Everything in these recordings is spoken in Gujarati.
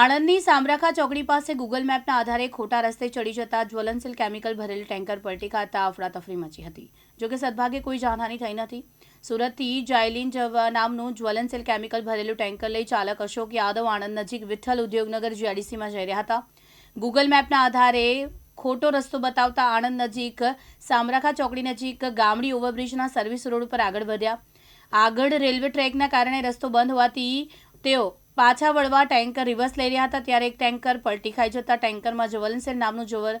આણંદની સામરાખા ચોકડી પાસે ગૂગલ મેપના આધારે ખોટા રસ્તે ચડી જતા જ્વલનશીલ કેમિકલ ભરેલ ટેન્કર પલટી ખાતા અફરાતફરી મચી હતી. જોકે સદભાગ્યે કોઈ જાનહાની થઈ નથી. સુરતથી જાયલીન નામનું જ્વલનશીલ કેમિકલ ભરેલું ટેન્કર લઈ ચાલક અશોક યાદવ આણંદ નજીક વિઠ્ઠલ ઉદ્યોગનગર જીઆઈડીસીમાં જઈ રહ્યા હતા. ગૂગલ મેપના આધારે ખોટો રસ્તો બતાવતા આણંદ નજીક સામરાખા ચોકડી નજીક ગામડી ઓવરબ્રિજના સર્વિસ રોડ પર આગળ વધ્યા. આગળ રેલવે ટ્રેકના કારણે રસ્તો બંધ હોવાથી તેઓ પાછા વળવા ટેન્કર રિવર્સ લઈ રહ્યા હતા, ત્યારે એક ટેન્કર પલટી ખાઈ જતા ટેન્કરમાં જ્વલનશીલ નામનું જ્વર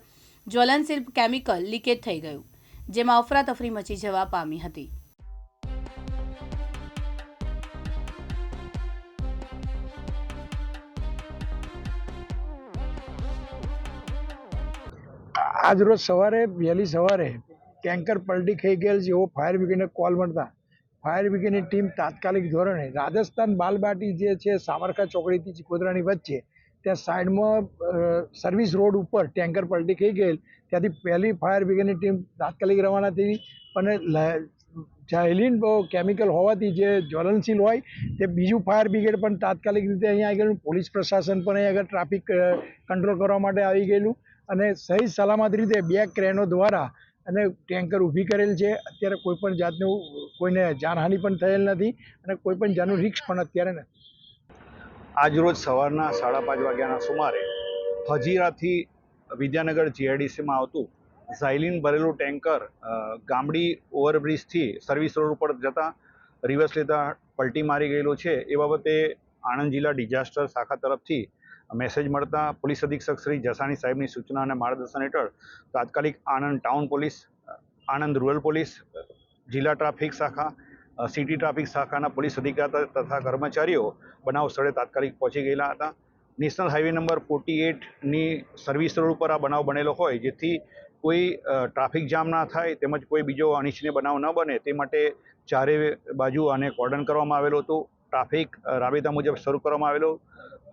જ્વલનશીલ કેમિકલ લીકેજ થઈ ગયું, જેમાં અફરાતફરી મચી જવા પામી હતી. આજ રોજ સવારે, વહેલી સવારે ટેન્કર પલટી ખાઈ ગયેલ જેવો ફાયર બ્રિગેડને કોલ મળતા. ફાયર બ્રિગેડની ટીમ તાત્કાલિક ધોરણે રાજસ્થાન બાલબાટી જે છે સામરખા ચોકડીથી ચિકોદરાની વચ્ચે, ત્યાં સાઈડમાં સર્વિસ રોડ ઉપર ટેન્કર પલટી ખાઈ ગયેલ. ત્યાંથી પહેલી ફાયર બ્રિગેડની ટીમ તાત્કાલિક રવાના થઈ અને જાયલીન કેમિકલ હોવાથી જે જ્વલનશીલ હોય, તે બીજું ફાયર બ્રિગેડ પણ તાત્કાલિક રીતે અહીંયા આવી ગયેલું. પોલીસ પ્રશાસન પણ અહીં આગળ ટ્રાફિક કંટ્રોલ કરવા માટે આવી ગયેલું. અને સહી સલામત રીતે બે ક્રેનો દ્વારા અને ટેન્કર ઊભી કરેલ છે. અત્યારે કોઈપણ જાતનું કોઈને જાનહાનિ પણ થયેલ નથી અને કોઈપણ જાતનું રિસ્ક પણ અત્યારે નથી. આજરોજ સવારના સાડા પાંચ વાગ્યાના સુમારે હજીરાથી વિદ્યાનગર જીઆઈડીસીમાં આવતું ઝાયલિન ભરેલું ટેન્કર ગામડી ઓવરબ્રિજથી સર્વિસ રોડ ઉપર જતાં રિવર્સ લેતા પલટી મારી ગયેલું છે. એ બાબતે આણંદ જિલ્લા ડિઝાસ્ટર શાખા તરફથી મેસેજ મળતા પોલીસ અધિક્ષક શ્રી જસાણી સાહેબની સૂચના અને માર્ગદર્શન હેઠળ તાત્કાલિક Anand town police, Anand rural police, જિલ્લા ટ્રાફિક શાખા સિટી ટ્રાફિક શાખાના પોલીસ અધિકારી તથા કર્મચારીઓ બનાવ સ્થળે તાત્કાલિક પહોંચી ગયેલા હતા. નેશનલ હાઈવે નંબર ફોર્ટી એટની સર્વિસ રોડ ઉપર આ બનાવ બનેલો હોય, જેથી કોઈ ટ્રાફિક જામ ના થાય તેમજ કોઈ બીજો અનિચ્છનીય બનાવ ન બને તે માટે ચારે બાજુ આને કોર્ડન કરવામાં આવેલું હતું. ટ્રાફિક રાબેતા મુજબ શરૂ કરવામાં આવેલો.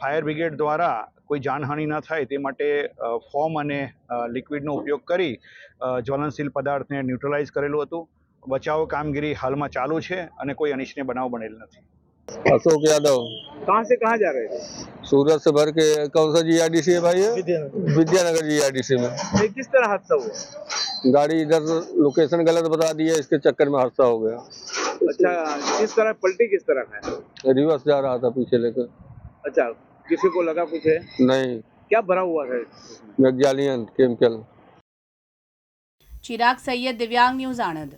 ફાયર બ્રિગેડ દ્વારા કોઈ જાનહાનિ ન થાય તે માટે અ, ફોર્મ અને અ, લિક્વિડનો ઉપયોગ કરી અ, જ્વલનશીલ પદાર્થને ન્યુટ્રલાઇઝ કરેલું હતું બચાવ કામગીરી હાલમાં ચાલુ છે અને કોઈ અનિચ્છનીય બનાવ બનેલ નથી अशोक यादव कहाँ से कहाँ जा रहे थे सूरत से भर के कौन सा जीआरडीसी है भाई ये विद्यानगर जीआरडीसी में ये किस तरह हादसा हुआ गाड़ी इधर लोकेशन गलत बता दी है इसके चक्कर में हादसा हो गया अच्छा किस तरह पलटी किस तरह है रिवर्स जा रहा था पीछे लेकर अच्छा किसी को लगा कुछ है नहीं क्या भरा हुआ है मैगजालियन केमिकल ચિરાગ સૈયદ દિવ્યાંગ ન્યૂઝ આણંદ